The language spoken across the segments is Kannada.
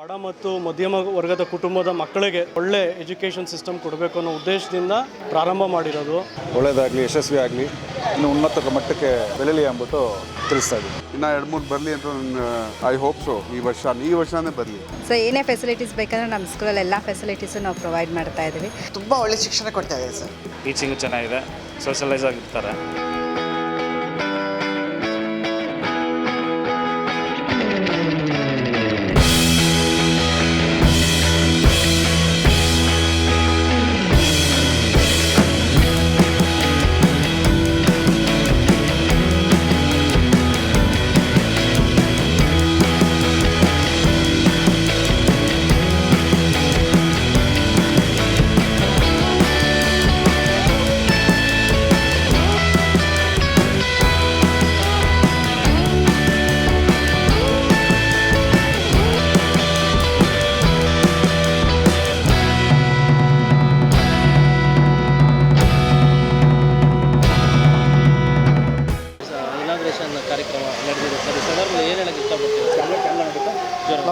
ಬಡ ಮತ್ತು ಮಧ್ಯಮ ವರ್ಗದ ಕುಟುಂಬದ ಮಕ್ಕಳಿಗೆ ಒಳ್ಳೆ ಎಜುಕೇಷನ್ ಸಿಸ್ಟಮ್ ಕೊಡಬೇಕು ಅನ್ನೋ ಉದ್ದೇಶದಿಂದ ಪ್ರಾರಂಭ ಮಾಡಿರೋದು. ಒಳ್ಳೇದಾಗಲಿ ಯಶಸ್ವಿ ಆಗಲಿ ಇನ್ನು ಉನ್ನತ ಮಟ್ಟಕ್ಕೆ ಬೆಳಲಿ ಅಂದ್ಬಿಟ್ಟು ತಿಳಿಸ್ತಾ ಇದ್ದೀವಿ ಇನ್ನು ಎರಡು ಮೂರು ಬರಲಿ ಅಂತ ನನ್ನ ಐ ಹೋಪ್ ಸೊ ಈ ವರ್ಷ ಈ ವರ್ಷನೇ ಬರಲಿ. ಸೊ ಏನೇ ಫೆಸಿಲಿಟೀಸ್ ಬೇಕಂದ್ರೆ ನಮ್ಮ ಸ್ಕೂಲಲ್ಲಿ ಎಲ್ಲ ಫೆಸಿಲಿಟೀಸು ನಾವು ಪ್ರೊವೈಡ್ ಮಾಡ್ತಾ ಇದ್ದೀವಿ ತುಂಬ ಒಳ್ಳೆ ಶಿಕ್ಷಣ ಕೊಡ್ತಾ ಇದೆ ಸರ್ ಟೀಚಿಂಗ್ ಚೆನ್ನಾಗಿದೆ ಸೋಷಲೈಸ್ ಆಗಿರ್ತಾರೆ.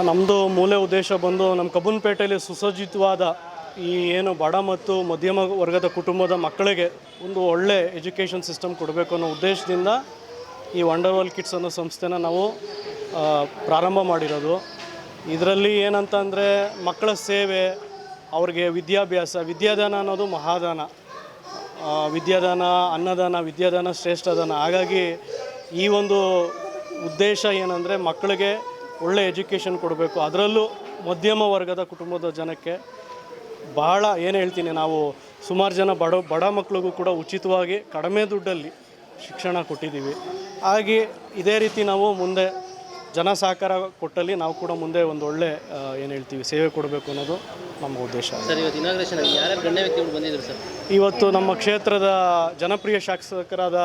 ನಮ್ಮದು ಮೂಲ ಉದ್ದೇಶ ಬಂದು ನಮ್ಮ ಕಬ್ಬನ್ಪೇಟೆಯಲ್ಲಿ ಸುಸಜ್ಜಿತವಾದ ಈ ಏನು ಬಡ ಮತ್ತು ಮಧ್ಯಮ ವರ್ಗದ ಕುಟುಂಬದ ಮಕ್ಕಳಿಗೆ ಒಂದು ಒಳ್ಳೆ ಎಜುಕೇಷನ್ ಸಿಸ್ಟಮ್ ಕೊಡಬೇಕು ಅನ್ನೋ ಉದ್ದೇಶದಿಂದ ಈ ವಂಡರ್ವಲ್ ಕಿಟ್ಸ್ ಅನ್ನೋ ಸಂಸ್ಥೆನ ನಾವು ಪ್ರಾರಂಭ ಮಾಡಿರೋದು. ಇದರಲ್ಲಿ ಏನಂತ ಅಂದರೆ ಮಕ್ಕಳ ಸೇವೆ, ಅವ್ರಿಗೆ ವಿದ್ಯಾಭ್ಯಾಸ, ವಿದ್ಯಾದಾನ ಅನ್ನೋದು ಮಹಾದಾನ. ವಿದ್ಯಾದಾನ, ಅನ್ನದಾನ, ವಿದ್ಯಾದಾನ ಶ್ರೇಷ್ಠದಾನ ಹಾಗಾಗಿ ಈ ಒಂದು ಉದ್ದೇಶ ಏನಂದರೆ ಮಕ್ಕಳಿಗೆ ಒಳ್ಳೆ ಎಜುಕೇಷನ್ ಕೊಡಬೇಕು. ಅದರಲ್ಲೂ ಮಧ್ಯಮ ವರ್ಗದ ಕುಟುಂಬದ ಜನಕ್ಕೆ ಬಹಳ ಏನು ಹೇಳ್ತೀನಿ ನಾವು ಸುಮಾರು ಜನ ಬಡ ಬಡ ಮಕ್ಕಳಿಗೂ ಕೂಡ ಉಚಿತವಾಗಿ ಕಡಿಮೆ ದುಡ್ಡಲ್ಲಿ ಶಿಕ್ಷಣ ಕೊಟ್ಟಿದ್ದೀವಿ. ಹಾಗೆ ಇದೇ ರೀತಿ ನಾವು ಮುಂದೆ ಜನ ಸಹಕಾರ ಕೊಟ್ಟಲ್ಲಿ ನಾವು ಕೂಡ ಮುಂದೆ ಒಂದು ಒಳ್ಳೆ ಏನು ಹೇಳ್ತೀವಿ ಸೇವೆ ಕೊಡಬೇಕು ಅನ್ನೋದು ನಮ್ಮ ಉದ್ದೇಶ. ಸರ್ ಇವತ್ತು ಇನಾಗ್ರೇಷನ್ ಗಣ್ಯ ವ್ಯಕ್ತಿಗಳು ಬಂದಿದ್ರು ಸರ್? ಇವತ್ತು ನಮ್ಮ ಕ್ಷೇತ್ರದ ಜನಪ್ರಿಯ ಶಾಸಕರಾದ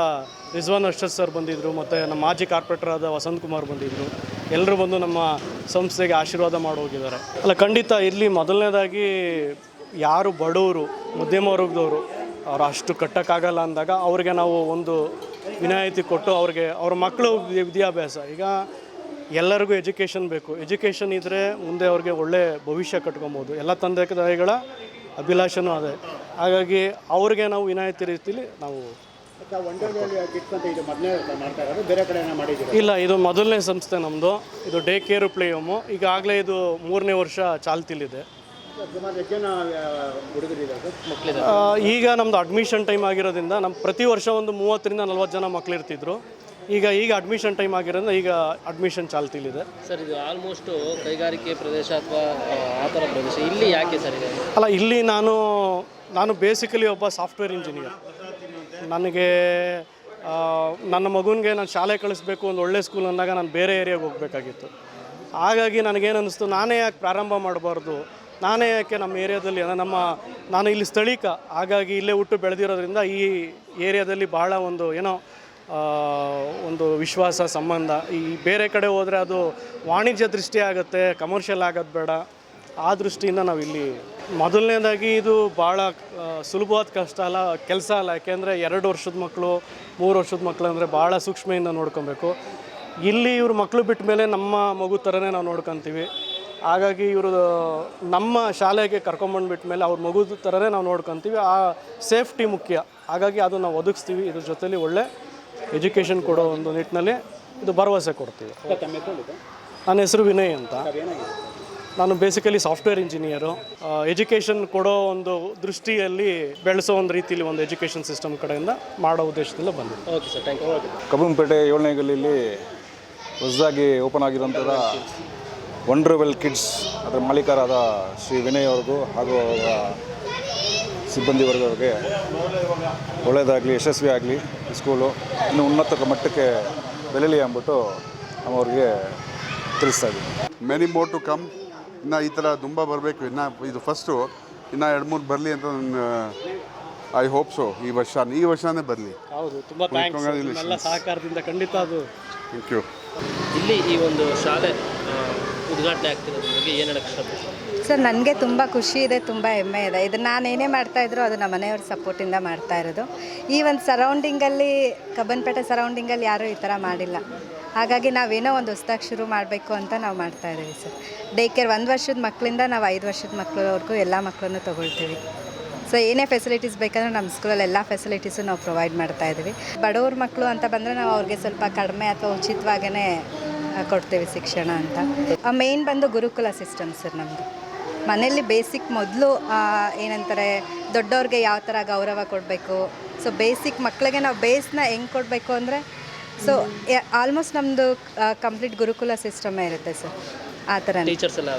ರಿಜ್ವಾನ್ ಅರ್ಷದ್ ಸರ್ ಬಂದಿದ್ದರು ಮತ್ತು ನಮ್ಮ ಮಾಜಿ ಕಾರ್ಪೊರೇಟರ್ ಆದ ವಸಂತ್ ಕುಮಾರ್ ಬಂದಿದ್ದರು ಎಲ್ಲರೂ ಬಂದು ನಮ್ಮ ಸಂಸ್ಥೆಗೆ ಆಶೀರ್ವಾದ ಮಾಡಿ ಹೋಗಿದ್ದಾರೆ. ಅಲ್ಲ, ಖಂಡಿತ ಇಲ್ಲಿ ಮೊದಲನೇದಾಗಿ ಯಾರು ಬಡವರು, ಮಧ್ಯಮ ವರ್ಗದವರು, ಅವ್ರು ಅಷ್ಟು ಕಟ್ಟೋಕ್ಕಾಗಲ್ಲ ಅಂದಾಗ ಅವ್ರಿಗೆ ನಾವು ಒಂದು ವಿನಾಯಿತಿ ಕೊಟ್ಟು ಅವ್ರಿಗೆ, ಅವ್ರ ಮಕ್ಕಳು ವಿದ್ಯಾಭ್ಯಾಸ. ಈಗ ಎಲ್ಲರಿಗೂ ಎಜುಕೇಷನ್ ಬೇಕು. ಎಜುಕೇಷನ್ ಇದ್ದರೆ ಮುಂದೆ ಅವ್ರಿಗೆ ಒಳ್ಳೆ ಭವಿಷ್ಯ ಕಟ್ಕೊಬೋದು. ಎಲ್ಲ ತಂದೆ ತಾಯಿಗಳ ಅಭಿಲಾಷನೂ ಅದೇ. ಹಾಗಾಗಿ ಅವ್ರಿಗೆ ನಾವು ವಿನಾಯಿತಿ ರೀತಿಲಿ ನಾವು ಇಲ್ಲ ಇದು ಮೊದಲನೇ ಸಂಸ್ಥೆ ನಮ್ಮದು ಇದು ಡೇ ಕೇರು ಪ್ಲೇ ಹೋಮ್ ಈಗಾಗಲೇ ಇದು ಮೂರನೇ ವರ್ಷ ಚಾಲ್ತಿಲಿದೆ. ಈಗ ನಮ್ದು ಅಡ್ಮಿಷನ್ ಟೈಮ್ ಆಗಿರೋದ್ರಿಂದ ನಮ್ಮ ಪ್ರತಿ ವರ್ಷ ಒಂದು ಮೂವತ್ತರಿಂದ ನಲ್ವತ್ತು ಜನ ಮಕ್ಕಳಿರ್ತಿದ್ರು ಈಗ ಈಗ ಅಡ್ಮಿಷನ್ ಟೈಮ್ ಆಗಿರೋದ್ರಿಂದ ಈಗ ಅಡ್ಮಿಷನ್ ಚಾಲ್ತಿಲಿದೆ. ಸರ್ ಇದು ಆಲ್ಮೋಸ್ಟ್ ಕೈಗಾರಿಕೆ ಪ್ರದೇಶ ಅಥವಾ ಆ ಥರ ಪ್ರದೇಶ ಇಲ್ಲಿ ಯಾಕೆ ಸರ್ ಅಲ್ಲ ಇಲ್ಲಿ ನಾನು ನಾನು ಬೇಸಿಕಲಿ ಒಬ್ಬ ಸಾಫ್ಟ್ವೇರ್ ಇಂಜಿನಿಯರ್ ನನಗೆ ನನ್ನ ಮಗುನಿಗೆ ನಾನು ಶಾಲೆ ಕಳಿಸ್ಬೇಕು ಒಂದು ಒಳ್ಳೆ ಸ್ಕೂಲ್ ಅಂದಾಗ ನಾನು ಬೇರೆ ಏರಿಯಾಗೆ ಹೋಗಬೇಕಾಗಿತ್ತು. ಹಾಗಾಗಿ ನನಗೇನು ಅನ್ನಿಸ್ತು ನಾನೇ ಯಾಕೆ ಪ್ರಾರಂಭ ಮಾಡಬಾರ್ದು? ನಾನೇ ಯಾಕೆ ನಮ್ಮ ಏರಿಯಾದಲ್ಲಿ ನಮ್ಮ, ನಾನು ಇಲ್ಲಿ ಸ್ಥಳೀಕ, ಹಾಗಾಗಿ ಇಲ್ಲೇ ಹುಟ್ಟು ಬೆಳೆದಿರೋದ್ರಿಂದ ಈ ಏರಿಯಾದಲ್ಲಿ ಬಹಳ ಒಂದು, ಏನೋ ಒಂದು ವಿಶ್ವಾಸ, ಸಂಬಂಧ. ಈ ಬೇರೆ ಕಡೆ ಹೋದರೆ ಅದು ವಾಣಿಜ್ಯ ದೃಷ್ಟಿ ಆಗುತ್ತೆ ಕಮರ್ಷಿಯಲ್ ಆಗೋದು ಬೇಡ. ಆ ದೃಷ್ಟಿಯಿಂದ ನಾವು ಇಲ್ಲಿ ಮೊದಲನೇದಾಗಿ ಇದು ಭಾಳ ಸುಲಭವಾದ ಕಷ್ಟ ಅಲ್ಲ ಕೆಲಸ ಅಲ್ಲ. ಯಾಕೆಂದರೆ ಎರಡು ವರ್ಷದ ಮಕ್ಕಳು ಮೂರು ವರ್ಷದ ಮಕ್ಕಳು ಅಂದರೆ ಭಾಳ ಸೂಕ್ಷ್ಮೆಯಿಂದ ನೋಡ್ಕೊಬೇಕು. ಇಲ್ಲಿ ಇವ್ರ ಮಕ್ಕಳು ಬಿಟ್ಟ ಮೇಲೆ ನಮ್ಮ ಮಗು ಥರನೇ ನಾವು ನೋಡ್ಕೊತೀವಿ. ಹಾಗಾಗಿ ಇವರು ನಮ್ಮ ಶಾಲೆಗೆ ಕರ್ಕೊಂಬಂದ್ಬಿಟ್ಟ ಮೇಲೆ ಅವ್ರ ಮಗು ಥರನೇ ನಾವು ನೋಡ್ಕೊತೀವಿ. ಆ ಸೇಫ್ಟಿ ಮುಖ್ಯ. ಹಾಗಾಗಿ ಅದು ನಾವು ಒದಗಿಸ್ತೀವಿ. ಇದ್ರ ಜೊತೆಲಿ ಒಳ್ಳೆ ಎಜುಕೇಷನ್ ಕೊಡೋ ಒಂದು ನಿಟ್ಟಿನಲ್ಲಿ ಇದು ಭರವಸೆ ಕೊಡ್ತೀವಿ. ನನ್ನ ಹೆಸರು ವಿನಯ್ ಅಂತ. ನಾನು ಬೇಸಿಕಲಿ ಸಾಫ್ಟ್ವೇರ್ ಇಂಜಿನಿಯರು ಎಜುಕೇಷನ್ ಕೊಡೋ ಒಂದು ದೃಷ್ಟಿಯಲ್ಲಿ ಬೆಳೆಸೋ ಒಂದು ರೀತಿಯಲ್ಲಿ ಒಂದು ಎಜುಕೇಷನ್ ಸಿಸ್ಟಮ್ ಕಡೆಯಿಂದ ಮಾಡೋ ಉದ್ದೇಶದಿಂದ ಬಂದಿದೆ okay sir thank you Kabbanpete ಏಳನೇ ಗಲ್ಲಿಯಲ್ಲಿ ಹೊಸದಾಗಿ ಓಪನ್ ಆಗಿರುವಂಥ ವಂಡ್ರವೆಲ್ ಕಿಡ್ಸ್ ಅದರ ಮಾಲೀಕರಾದ ಶ್ರೀ ವಿನಯ್ ಅವ್ರಿಗೂ ಹಾಗೂ ಅವರ ಸಿಬ್ಬಂದಿ ವರ್ಗದವ್ರಿಗೆ ಒಳ್ಳೆಯದಾಗಲಿ ಯಶಸ್ವಿ ಆಗಲಿ ಸ್ಕೂಲು ಇನ್ನು ಉನ್ನತ ಮಟ್ಟಕ್ಕೆ ಬೆಳೀಲಿ ಅಂದ್ಬಿಟ್ಟು ನಾವು ಅವ್ರಿಗೆ ತಿಳಿಸ್ತಾ ಇದ್ದೀವಿ ಮೆನಿ ಮೋರ್ ಟು ಕಮ್ ಇನ್ನು ಈ ಥರ ತುಂಬ ಬರಬೇಕು ಇನ್ನು ಇದು ಫಸ್ಟು ಇನ್ನು ಎರಡು ಮೂರು ಬರಲಿ ಅಂತ ನನ್ನ ಐ ಹೋಪ್ ಸೊ ಈ ವರ್ಷ ಈ ವರ್ಷನೇ ಬರಲಿ. ಹೌದು ತುಂಬ ಥ್ಯಾಂಕ್ಸ್ ಸಹಕಾರದಿಂದ ಖಂಡಿತ ಅದು. ಥ್ಯಾಂಕ್ ಯು ಇಲ್ಲಿ ಈ ಒಂದು ಶಾಲೆ ಉದ್ಘಾಟನೆ ಆಗ್ತಿರೋದ್ರ ಏನು ಹೇಳಕ್ಕೆ ಸರ್, ನನಗೆ ತುಂಬ ಖುಷಿ ಇದೆ, ತುಂಬ ಹೆಮ್ಮೆ ಇದೆ. ಇದು ನಾನು ಏನೇ ಮಾಡ್ತಾಯಿದ್ರು ಅದು ನಮ್ಮ ಮನೆಯವ್ರ ಸಪೋರ್ಟಿಂದ ಮಾಡ್ತಾ ಇರೋದು. ಈ ಒಂದು ಸರೌಂಡಿಂಗಲ್ಲಿ ಕಬ್ಬನ್ಪೇಟೆ ಸರೌಂಡಿಂಗಲ್ಲಿ ಯಾರೂ ಈ ಥರ ಮಾಡಿಲ್ಲ. ಹಾಗಾಗಿ ನಾವೇನೋ ಒಂದು ಹೊಸ್ದಾಗಿ ಶುರು ಮಾಡಬೇಕು ಅಂತ ನಾವು ಮಾಡ್ತಾ ಇದ್ದೀವಿ ಸರ್. ಡೇ ಕೇರ್ ಒಂದು ವರ್ಷದ ಮಕ್ಕಳಿಂದ ನಾವು ಐದು ವರ್ಷದ ಮಕ್ಕಳವರೆಗೂ ಎಲ್ಲ ಮಕ್ಕಳನ್ನು ತೊಗೊಳ್ತೀವಿ. ಸೊ ಏನೇ ಫೆಸಿಲಿಟೀಸ್ ಬೇಕಂದ್ರೆ ನಮ್ಮ ಸ್ಕೂಲಲ್ಲಿ ಎಲ್ಲ ಫೆಸಿಲಿಟೀಸು ನಾವು ಪ್ರೊವೈಡ್ ಮಾಡ್ತಾ ಇದ್ದೀವಿ. ಬಡವ್ರ ಮಕ್ಕಳು ಅಂತ ಬಂದರೆ ನಾವು ಅವ್ರಿಗೆ ಸ್ವಲ್ಪ ಕಡಿಮೆ ಅಥವಾ ಉಚಿತವಾಗೇ ಕೊಡ್ತೀವಿ ಶಿಕ್ಷಣ ಅಂತ. ಮೇಯ್ನ್ ಬಂದು ಗುರುಕುಲ ಸಿಸ್ಟಮ್ ಸರ್ ನಮ್ಮದು ಮನೆಯಲ್ಲಿ ಬೇಸಿಕ್ ಮೊದಲು ಏನಂತಾರೆ, ದೊಡ್ಡವ್ರಿಗೆ ಯಾವ ಥರ ಗೌರವ ಕೊಡಬೇಕು? ಸೊ ಬೇಸಿಕ್ ಮಕ್ಕಳಿಗೆ ನಾವು ಬೇಸ್ನ ಹೆಂಗೆ ಕೊಡಬೇಕು ಅಂದರೆ ಸೊ ಆಲ್ಮೋಸ್ಟ್ ನಮ್ಮದು ಕಂಪ್ಲೀಟ್ ಗುರುಕುಲ ಸಿಸ್ಟಮೇ ಇರುತ್ತೆ ಸರ್ ಆ ಥರ ಟೀಚರ್ಸ್ ಎಲ್ಲ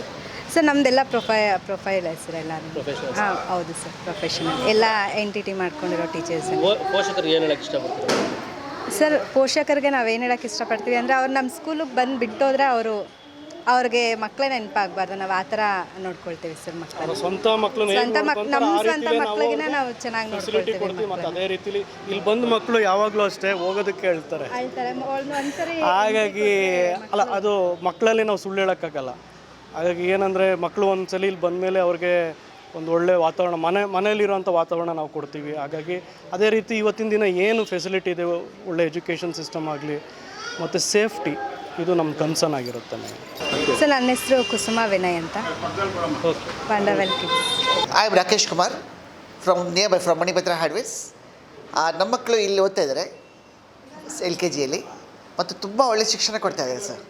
ಸರ್ ನಮ್ಮದೆಲ್ಲ ಪ್ರೊಫೈ ಪ್ರೊಫೈಲ್ ಸರ್ ಎಲ್ಲ. ಹಾಂ ಹೌದು ಸರ್ ಪ್ರೊಫೆಷನಲ್ ಎಲ್ಲ ಎಂಟಿಟಿ ಮಾಡ್ಕೊಂಡಿರೋ ಟೀಚರ್ಸ್ ಸರ್ ಪೋಷಕರಿಗೆ ಏನು ಹೇಳಕ್ಕೆ ಇಷ್ಟಪಡ್ತೀರಾ? ಸರ್ ಪೋಷಕರಿಗೆ ನಾವೇನು ಹೇಳೋಕ್ಕೆ ಇಷ್ಟಪಡ್ತೀವಿ ಅಂದರೆ ಅವ್ರು ನಮ್ಮ ಸ್ಕೂಲಿಗೆ ಬಂದು ಬಿಟ್ಟೋದ್ರೆ ಅವರು ಅವ್ರಿಗೆ ಮಕ್ಕಳೇ ನೆನಪಾಗಬಾರ್ದು. ನಾವು ಆ ಥರ ನೋಡ್ಕೊಳ್ತೀವಿ ಸರ್ ಮಕ್ಕಳು ಸ್ವಂತ ಮಕ್ಕಳು ಸ್ವಂತ ನಮ್ಮ ಸ್ವಂತ ಮಕ್ಕಳಿಗೆ ನಾವು ಚೆನ್ನಾಗಿ ನೋಡ್ಕೊಳ್ತೀವಿ ಮತ್ತೆ ಅದೇ ರೀತಿಲಿ ಇಲ್ಲಿ ಬಂದ ಮಕ್ಕಳು ಯಾವಾಗಲೂ ಅಷ್ಟೇ ಹೋಗೋದಕ್ಕೆ ಹೇಳ್ತಾರೆ. ಹಾಗಾಗಿ ಅಲ್ಲ ಅದು ಮಕ್ಕಳಲ್ಲಿ ನಾವು ಸುಳ್ಳು ಹೇಳೋಕ್ಕಾಗಲ್ಲ. ಹಾಗಾಗಿ ಏನಂದರೆ ಮಕ್ಕಳು ಒಂದ್ಸಲಿ ಇಲ್ಲಿ ಬಂದಮೇಲೆ ಅವ್ರಿಗೆ ಒಂದು ಒಳ್ಳೆ ವಾತಾವರಣ ಮನೆ ಮನೆಯಲ್ಲಿರುವಂಥ ವಾತಾವರಣ ನಾವು ಕೊಡ್ತೀವಿ. ಹಾಗಾಗಿ ಅದೇ ರೀತಿ ಇವತ್ತಿನ ದಿನ ಏನು ಫೆಸಿಲಿಟಿ ಇದೆ ಒಳ್ಳೆ ಎಜುಕೇಷನ್ ಸಿಸ್ಟಮ್ ಆಗಲಿ ಮತ್ತು ಸೇಫ್ಟಿ ಇದು ನಮ್ಮ ಕನ್ಸರ್ನ್ ಆಗಿರುತ್ತೆ ಸರ್ ನನ್ನ ಹೆಸರು ಕುಸುಮ ವಿನಯ್ ಅಂತ. ಬಂಡವೆಲ್ I am Rakesh Kumar from nearby from Manibhadra hardwares ನಮ್ಮ ಮಕ್ಕಳು ಇಲ್ಲಿ ಓದ್ತಾ ಇದ್ದಾರೆ ಎಲ್ ಕೆ ಜಿಯಲ್ಲಿ ಮತ್ತು ತುಂಬ ಒಳ್ಳೆ ಶಿಕ್ಷಣ ಕೊಡ್ತಾ ಇದ್ದಾರೆ ಸರ್.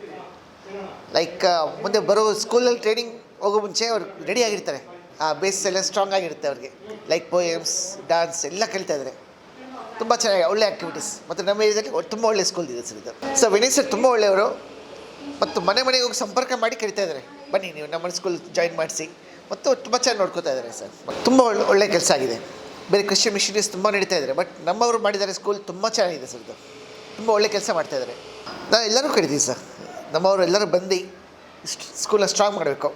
ಲೈಕ್ ಮುಂದೆ ಬರೋ ಸ್ಕೂಲಲ್ಲಿ ಟ್ರೈನಿಂಗ್ ಹೋಗೋ ಮುಂಚೆ ಅವ್ರು ರೆಡಿ ಆಗಿರ್ತಾರೆ. ಆ ಬೇಸ್ ಎಲ್ಲ ಸ್ಟ್ರಾಂಗ್ ಆಗಿರುತ್ತೆ ಅವ್ರಿಗೆ. ಲೈಕ್ ಪೋಯಮ್ಸ್ ಡಾನ್ಸ್ ಎಲ್ಲ ಕಲಿತಾ ಇದ್ದಾರೆ ತುಂಬ ಚೆನ್ನಾಗಿ ಒಳ್ಳೆ ಆ್ಯಕ್ಟಿವಿಟೀಸ್ ಮತ್ತು ನಮ್ಮ ಏರಿಯಾದಲ್ಲಿ ತುಂಬ ಒಳ್ಳೆ ಸ್ಕೂಲ್ ಇದೆ ಸರ್ ಇದು. ಸೊ ವಿನಯ್ ಸರ್ ತುಂಬ ಒಳ್ಳೆಯವರು. ಮತ್ತು ಮನೆ ಮನೆಗೆ ಹೋಗಿ ಸಂಪರ್ಕ ಮಾಡಿ ಕರಿತಾ ಇದ್ದಾರೆ ಬನ್ನಿ, ನೀವು ನಮ್ಮ ಸ್ಕೂಲ್ ಜಾಯಿನ್ ಮಾಡಿಸಿ. ಮತ್ತು ತುಂಬ ಚೆನ್ನಾಗಿ ನೋಡ್ಕೋತಾ ಇದ್ದಾರೆ ಸರ್. ತುಂಬ ಒಳ್ಳೆ ಒಳ್ಳೆ ಕೆಲಸ ಆಗಿದೆ. ಬೇರೆ ಕ್ರಿಶ್ಚಿಯನ್ ಮಿಷನರೀಸ್ ತುಂಬ ನಡೀತಾ ಇದ್ದಾರೆ ಬಟ್ ನಮ್ಮವರು ಮಾಡಿದ್ದಾರೆ ಸ್ಕೂಲ್ ತುಂಬ ಚೆನ್ನಾಗಿದೆ ಸರ್ ಇದು. ತುಂಬ ಒಳ್ಳೆ ಕೆಲಸ ಮಾಡ್ತಾ ಇದ್ದಾರೆ ನಾನು ಎಲ್ಲರೂ ಕರಿತೀವಿ ಸರ್. ನಮ್ಮವರು ಎಲ್ಲರೂ ಬಂದು ಸ್ಕೂಲ್ನ ಸ್ಟ್ರಾಂಗ್ ಮಾಡಬೇಕು.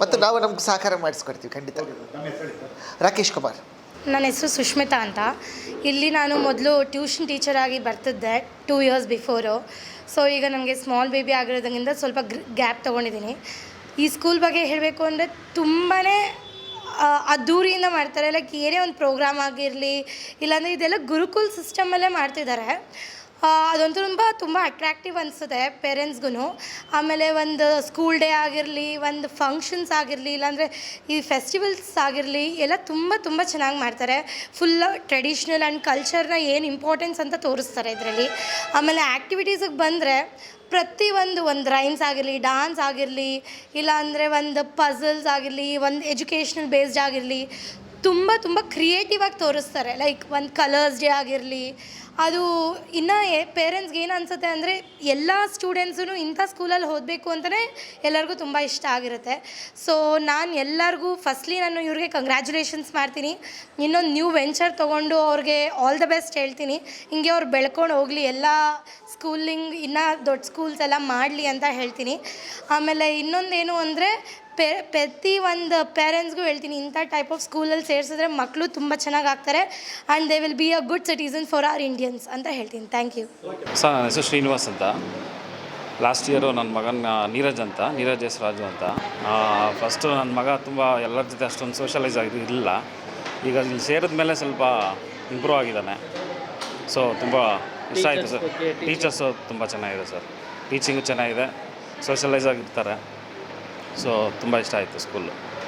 ಮತ್ತು ನಾವು ನಮ್ಗೆ ಸಹಕಾರ ಮಾಡಿಸ್ಕೊಡ್ತೀವಿ, ಖಂಡಿತ. ರಾಕೇಶ್ ಕುಮಾರ್. ನನ್ನ ಹೆಸರು ಸುಷ್ಮಿತಾ ಅಂತ. ಇಲ್ಲಿ ನಾನು ಮೊದಲು ಟ್ಯೂಷನ್ ಟೀಚರ್ ಆಗಿ ಬರ್ತಿದ್ದೆ ಟೂ ಇಯರ್ಸ್ ಬಿಫೋರು ಸೊ ಈಗ ನನಗೆ ಸ್ಮಾಲ್ ಬೇಬಿ ಆಗಿರೋದ್ರಿಂದ ಸ್ವಲ್ಪ ಗ್ಯಾಪ್ ತೊಗೊಂಡಿದ್ದೀನಿ. ಈ ಸ್ಕೂಲ್ ಬಗ್ಗೆ ಹೇಳಬೇಕು ಅಂದರೆ ತುಂಬಾ ಅದ್ದೂರಿಯಿಂದ ಮಾಡ್ತಾರೆ. ಲೈಕ್ ಏನೇ ಒಂದು ಪ್ರೋಗ್ರಾಮ್ ಆಗಿರಲಿ, ಇಲ್ಲಾಂದರೆ ಇದೆಲ್ಲ ಗುರುಕುಲ್ ಸಿಸ್ಟಮಲ್ಲೇ ಮಾಡ್ತಿದ್ದಾರೆ. ಆ, ಅದಂತೂ ತುಂಬ ತುಂಬ ಅಟ್ರಾಕ್ಟಿವ್ ಅನಿಸುತ್ತೆ ಪೇರೆಂಟ್ಸ್ಗೂ ಆಮೇಲೆ ಒಂದು ಸ್ಕೂಲ್ ಡೇ ಆಗಿರಲಿ ಒಂದು ಫಂಕ್ಷನ್ಸ್ ಆಗಿರಲಿ ಇಲ್ಲಾಂದರೆ ಈ ಫೆಸ್ಟಿವಲ್ಸ್ ಆಗಿರಲಿ ಎಲ್ಲ ತುಂಬ ತುಂಬ ಚೆನ್ನಾಗಿ ಮಾಡ್ತಾರೆ. ಫುಲ್ ಟ್ರೆಡಿಷ್ನಲ್ ಆ್ಯಂಡ್ ಕಲ್ಚರ್ನ ಏನು ಇಂಪಾರ್ಟೆನ್ಸ್ ಅಂತ ತೋರಿಸ್ತಾರೆ ಇದರಲ್ಲಿ. ಆಮೇಲೆ ಆ್ಯಕ್ಟಿವಿಟೀಸಿಗೆ ಬಂದರೆ ಪ್ರತಿ ಒಂದು ಒಂದು ರೈಮ್ಸ್ ಆಗಿರಲಿ ಡಾನ್ಸ್ ಆಗಿರಲಿ ಇಲ್ಲಾಂದರೆ ಒಂದು ಪಝಲ್ಸ್ ಆಗಿರಲಿ ಒಂದು ಎಜುಕೇಷ್ನಲ್ ಬೇಸ್ಡ್ ಆಗಿರಲಿ ತುಂಬ ತುಂಬ ಕ್ರಿಯೇಟಿವ್ ಆಗಿ ತೋರಿಸ್ತಾರೆ. ಲೈಕ್ ಒಂದು ಕಲರ್ಸ್ ಡೇ ಆಗಿರಲಿ, ಅದು ಇನ್ನು ಪೇರೆಂಟ್ಸ್ಗೆ ಏನು ಅನಿಸುತ್ತೆ ಅಂದರೆ ಎಲ್ಲ ಸ್ಟೂಡೆಂಟ್ಸೂ ಇಂಥ ಸ್ಕೂಲಲ್ಲಿ ಓದಬೇಕು ಅಂತಲೇ ಎಲ್ಲರಿಗೂ ತುಂಬ ಇಷ್ಟ ಆಗಿರುತ್ತೆ. ಸೊ ನಾನು ಎಲ್ಲರಿಗೂ ಫಸ್ಟ್ಲಿ ನಾನು ಇವ್ರಿಗೆ ಕಂಗ್ರ್ಯಾಚುಲೇಷನ್ಸ್ ಮಾಡ್ತೀನಿ. ಇನ್ನೊಂದು ನ್ಯೂ ವೆಂಚರ್ ತೊಗೊಂಡು ಅವ್ರಿಗೆ ಆಲ್ ದ ಬೆಸ್ಟ್ ಹೇಳ್ತೀನಿ. ಹಿಂಗೆ ಅವ್ರು ಬೆಳ್ಕೊಂಡು ಹೋಗಲಿ, ಎಲ್ಲ ಸ್ಕೂಲಿಂಗ್ ಇನ್ನೂ ದೊಡ್ಡ ಸ್ಕೂಲ್ಸ್ ಎಲ್ಲ ಮಾಡಲಿ ಅಂತ ಹೇಳ್ತೀನಿ. ಆಮೇಲೆ ಇನ್ನೊಂದೇನು ಅಂದರೆ ಪೆ ಪ್ರತಿ ಒಂದು ಪೇರೆಂಟ್ಸ್ಗೂ ಹೇಳ್ತೀನಿ ಇಂಥ ಟೈಪ್ ಆಫ್ ಸ್ಕೂಲಲ್ಲಿ ಸೇರಿಸಿದ್ರೆ ಮಕ್ಕಳು ತುಂಬ ಚೆನ್ನಾಗಿ ಆಗ್ತಾರೆ and they will be a good citizen for our Indians ಅಂತ ಹೇಳ್ತೀನಿ. ಥ್ಯಾಂಕ್ ಯು ಸರ್ ನನ್ನ ಹೆಸರು ಶ್ರೀನಿವಾಸ್ ಅಂತ. ಲಾಸ್ಟ್ ಇಯರು ನನ್ನ ಮಗನ ನೀರಜ್ ಅಂತ ನೀರಜ್ ಎಸ್ ರಾಜು ಅಂತ. ಫಸ್ಟು ನನ್ನ ಮಗ ತುಂಬ ಎಲ್ಲರ ಜೊತೆ ಅಷ್ಟೊಂದು ಸೋಷಲೈಸ್ ಆಗಿ ಇಲ್ಲ ಈಗ ಇಲ್ಲಿ ಸೇರಿದ ಮೇಲೆ ಸ್ವಲ್ಪ ಇಂಪ್ರೂವ್ ಆಗಿದ್ದಾನೆ. ಸೊ ತುಂಬ ಇಷ್ಟ ಆಯಿತು ಸರ್. ಟೀಚರ್ಸು ತುಂಬ ಚೆನ್ನಾಗಿದೆ ಸರ್. ಟೀಚಿಂಗು ಚೆನ್ನಾಗಿದೆ. ಸೋಷಲೈಸ್ ಆಗಿರ್ತಾರೆ. ಸೊ ತುಂಬ ಇಷ್ಟ ಆಯಿತು ಸ್ಕೂಲು